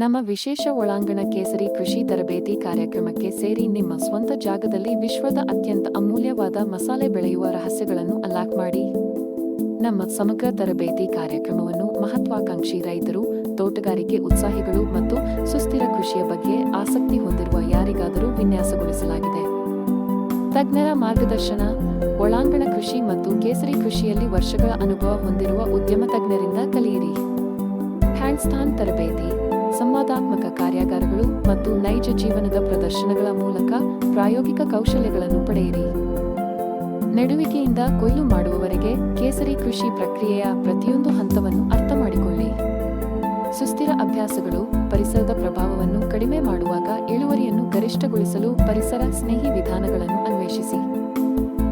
ನಮ್ಮ ವಿಶೇಷ ಒಳಾಂಗಣ ಕೇಸರಿ ಕೃಷಿ ತರಬೇತಿ ಕಾರ್ಯಕ್ರಮಕ್ಕೆ ಸೇರಿ ನಿಮ್ಮ ಸ್ವಂತ ಜಾಗದಲ್ಲಿ ವಿಶ್ವದ ಅತ್ಯಂತ ಅಮೂಲ್ಯವಾದ ಮಸಾಲೆ ಬೆಳೆಯುವ ರಹಸ್ಯಗಳನ್ನು ಅಲಾಕ್ ಮಾಡಿ. ನಮ್ಮ ಸಮಗ್ರ ತರಬೇತಿ ಕಾರ್ಯಕ್ರಮವನ್ನು ಮಹತ್ವಾಕಾಂಕ್ಷಿ ರೈತರು, ತೋಟಗಾರಿಕೆ ಉತ್ಸಾಹಿಗಳು ಮತ್ತು ಸುಸ್ಥಿರ ಕೃಷಿಯ ಬಗ್ಗೆ ಆಸಕ್ತಿ ಹೊಂದಿರುವ ಯಾರಿಗಾದರೂ ವಿನ್ಯಾಸಗೊಳಿಸಲಾಗಿದೆ. ತಜ್ಞರ ಮಾರ್ಗದರ್ಶನ, ಒಳಾಂಗಣ ಕೃಷಿ ಮತ್ತು ಕೇಸರಿ ಕೃಷಿಯಲ್ಲಿ ವರ್ಷಗಳ ಅನುಭವ ಹೊಂದಿರುವ ಉದ್ಯಮ ತಜ್ಞರಿಂದ ಕಲಿಯಿರಿ. ಹ್ಯಾಂಡ್ಸ್ಥಾನ್ ತರಬೇತಿ. ಸಂವಾದಾತ್ಮಕ ಕಾರ್ಯಾಗಾರಗಳು ಮತ್ತು ನೈಜ ಜೀವನದ ಪ್ರದರ್ಶನಗಳ ಮೂಲಕ ಪ್ರಾಯೋಗಿಕ ಕೌಶಲ್ಯಗಳನ್ನು ಪಡೆಯಿರಿ. ನೆಡುವಿಕೆಯಿಂದ ಕೊಯ್ಲು ಮಾಡುವವರೆಗೆ ಕೇಸರಿ ಕೃಷಿ ಪ್ರಕ್ರಿಯೆಯ ಪ್ರತಿಯೊಂದು ಹಂತವನ್ನು ಅರ್ಥ ಮಾಡಿಕೊಳ್ಳಿ ಸುಸ್ಥಿರ ಅಭ್ಯಾಸಗಳು ಪರಿಸರದ ಪ್ರಭಾವವನ್ನು ಕಡಿಮೆ ಮಾಡುವಾಗ ಇಳುವರಿಯನ್ನು ಗರಿಷ್ಠಗೊಳಿಸಲು ಪರಿಸರ ಸ್ನೇಹಿ ವಿಧಾನಗಳನ್ನು ಅನ್ವೇಷಿಸಿ.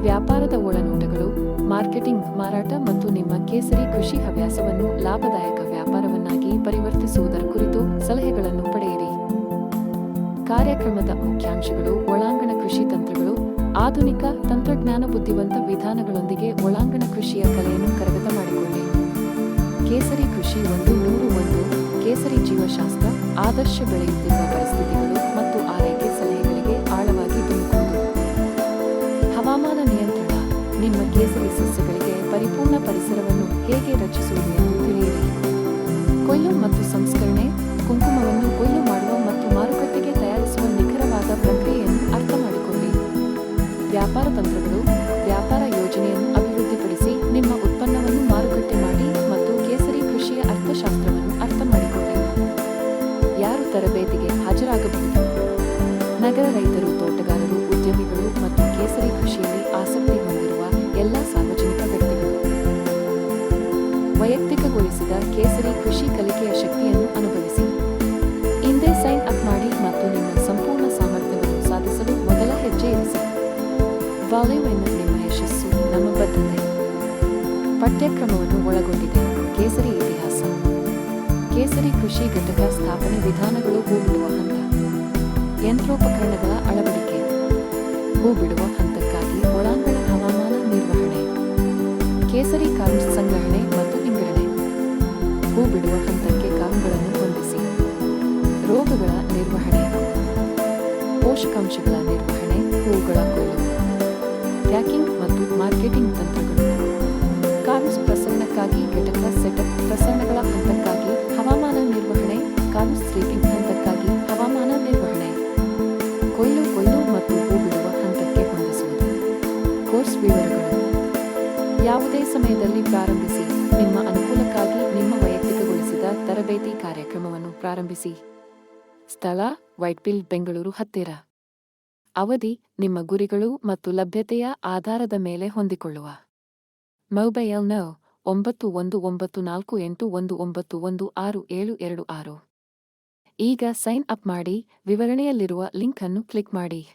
ವ್ಯಾಪಾರದ ಒಳನೋಟಗಳು ಮಾರ್ಕೆಟಿಂಗ್, ಮಾರಾಟ ಮತ್ತು ನಿಮ್ಮ ಕೇಸರಿ ಕೃಷಿ ಹವ್ಯಾಸವನ್ನು ಲಾಭದಾಯಕ ವ್ಯಾಪಾರವನ್ನಾಗಿ ಪರಿವರ್ತಿಸುವುದರ ಕುರಿತು ಸಲಹೆಗಳನ್ನು ಪಡೆಯಿರಿ. ಕಾರ್ಯಕ್ರಮದ ಮುಖ್ಯಾಂಶಗಳು ಒಳಾಂಗಣ ಕೃಷಿ ತಂತ್ರಗಳು, ಆಧುನಿಕ ತಂತ್ರಜ್ಞಾನ ಬುದ್ಧಿವಂತ ವಿಧಾನಗಳೊಂದಿಗೆ ಒಳಾಂಗಣ ಕೃಷಿಯ ಕಲೆಯನ್ನು ಕರಗತ ಮಾಡಿಕೊಳ್ಳಿ. ಕೇಸರಿ ಕೃಷಿ ಒಂದು ನೂರು ಒಂದು ಕೇಸರಿ ಜೀವಶಾಸ್ತ್ರ, ಆದರ್ಶ ಬೆಳೆಯುತ್ತಿರುವ ಪರಿಸ್ಥಿತಿಗಳು ಮತ್ತು ಆರೈಕೆ ಸಲಹೆಗಳಿಗೆ ಆಳವಾಗಿ ಧುಮುಕುವುದು. ಹವಾಮಾನ ನಿಮ್ಮ ಕೇಸರಿ ಸಸ್ಯಗಳಿಗೆ ಪರಿಪೂರ್ಣ ಪರಿಸರವನ್ನು ಹೇಗೆ ರಚಿಸುವುದು ಎಂದು ತಿಳಿಯಿರಿ. ಕೊಯ್ಲು ಮತ್ತು ಸಂಸ್ಕರಣೆ, ಕುಂಕುಮವನ್ನು ಕೊಯ್ಲು ಮಾಡುವ ಮತ್ತು ಮಾರುಕಟ್ಟೆಗೆ ತಯಾರಿಸುವ ನಿಖರವಾದ ಪ್ರಕ್ರಿಯೆಯನ್ನು ಅರ್ಥ ಮಾಡಿಕೊಳ್ಳಿ ವ್ಯಾಪಾರ ತಂತ್ರಗಳು, ವ್ಯಾಪಾರ ಯೋಜನೆಯನ್ನು ಅಭಿವೃದ್ಧಿಪಡಿಸಿ ನಿಮ್ಮ ಉತ್ಪನ್ನವನ್ನು ಮಾರುಕಟ್ಟೆ ಮಾಡಿ ಮತ್ತು ಕೇಸರಿ ಕೃಷಿಯ ಅರ್ಥಶಾಸ್ತ್ರವನ್ನು ಅರ್ಥ ಮಾಡಿಕೊಳ್ಳಿ ಯಾರು ತರಬೇತಿಗೆ ಹಾಜರಾಗಬಹುದು? ನಗರ ರೈತರು, ತೋಟಗಾರರು, ಉದ್ಯಮಿಗಳು ಮತ್ತು ಕೇಸರಿ ಕೃಷಿಯಲ್ಲಿ ಕೇಸರಿ ಕೃಷಿ ಕಲಿಕೆಯ ಶಕ್ತಿಯನ್ನು ಅನುಭವಿಸಿ. ಹಿಂದೆ ಸೈನ್ ಅಪ್ ಮಾಡಿ ಮತ್ತು ನಿಮ್ಮ ಸಂಪೂರ್ಣ ಸಾಮರ್ಥ್ಯವನ್ನು ಸಾಧಿಸಲು ಮೊದಲ ಹೆಜ್ಜೆ ಇರಿಸಿ. ವಾಲ್ಯೂ ಎನ್ನುವ ನಿಮ್ಮ ಯಶಸ್ಸು, ನಮ್ಮ ಬದ್ಧತೆ. ಪಠ್ಯಕ್ರಮವನ್ನು ಒಳಗೊಂಡಿದೆ, ಕೇಸರಿ ಇತಿಹಾಸ. ಕೇಸರಿ ಕೃಷಿ ಘಟಕ ಸ್ಥಾಪನೆ ವಿಧಾನಗಳು ಹೂ ಬಿಡುವ ಹಂತ. ಯಂತ್ರೋಪಕರಣಗಳ ಅಳವಡಿಕೆ. ಹೂ ಬಿಡುವ ಹಂತಕ್ಕಾಗಿ ಒಳಾಂಗಣ ಹವಾಮಾನ ನಿರ್ವಹಣೆ. ಕೇಸರಿ ಕಾಳು ಸಂಗ್ರಹಣೆ ಹೂ ಬಿಡುವ ಹಂತಕ್ಕೆ ಕಾಲುಗಳನ್ನು ಹೊಂದಿಸಿ. ರೋಗಗಳ ನಿರ್ವಹಣೆ. ಪೋಷಕಾಂಶಗಳ ನಿರ್ವಹಣೆ ಹೂಗಳ ಕೊಯ್ಲು. ಪ್ಯಾಕಿಂಗ್ ಮತ್ತು ಮಾರ್ಕೆಟಿಂಗ್ ತಂತ್ರಗಳು. ಕಾಳುಸ್ ಪ್ರಸರಣಕ್ಕಾಗಿ ಘಟಕ ಸೆಟಪ್ ಪ್ರಸರಣಗಳ ಹಂತಕ್ಕಾಗಿ ಹವಾಮಾನ ನಿರ್ವಹಣೆ ಕಾಳುಸ್ ಸ್ಲೀಪಿಂಗ್ ಹಂತಕ್ಕಾಗಿ ಹವಾಮಾನ ನಿರ್ವಹಣೆ. ಕೊಯ್ಲು ಕೊಯ್ಲು ಮತ್ತು ಹೂ ಬಿಡುವ ಹಂತಕ್ಕೆ ಹೊಂದಿಸುವುದು. ಕೋರ್ಸ್ ವಿವರಗಳು. ಯಾವುದೇ ಸಮಯದಲ್ಲಿ ಪ್ರಾರಂಭಿಸಿ. ನಿಮ್ಮ ತರಬೇತಿ ಕಾರ್ಯಕ್ರಮವನ್ನು ಪ್ರಾರಂಭಿಸಿ. ಸ್ಥಳ, ವೈಟ್ಫೀಲ್ಡ್, ಬೆಂಗಳೂರು ಹತ್ತಿರ. ಅವಧಿ, ನಿಮ್ಮ ಗುರಿಗಳು ಮತ್ತು ಲಭ್ಯತೆಯ ಆಧಾರದ ಮೇಲೆ ಹೊಂದಿಕೊಳ್ಳುವ. ಮೊಬೈಲ್ ನೌ ಒಂಬತ್ತು ಒಂದು ಒಂಬತ್ತು ನಾಲ್ಕು ಎಂಟು ಒಂದು ಒಂಬತ್ತು ಒಂದು ಆರು ಏಳು ಎರಡು ಆರು. ಈಗ ಸೈನ್ ಅಪ್ ಮಾಡಿ, ವಿವರಣೆಯಲ್ಲಿರುವ ಲಿಂಕ್ ಅನ್ನು ಕ್ಲಿಕ್ ಮಾಡಿ.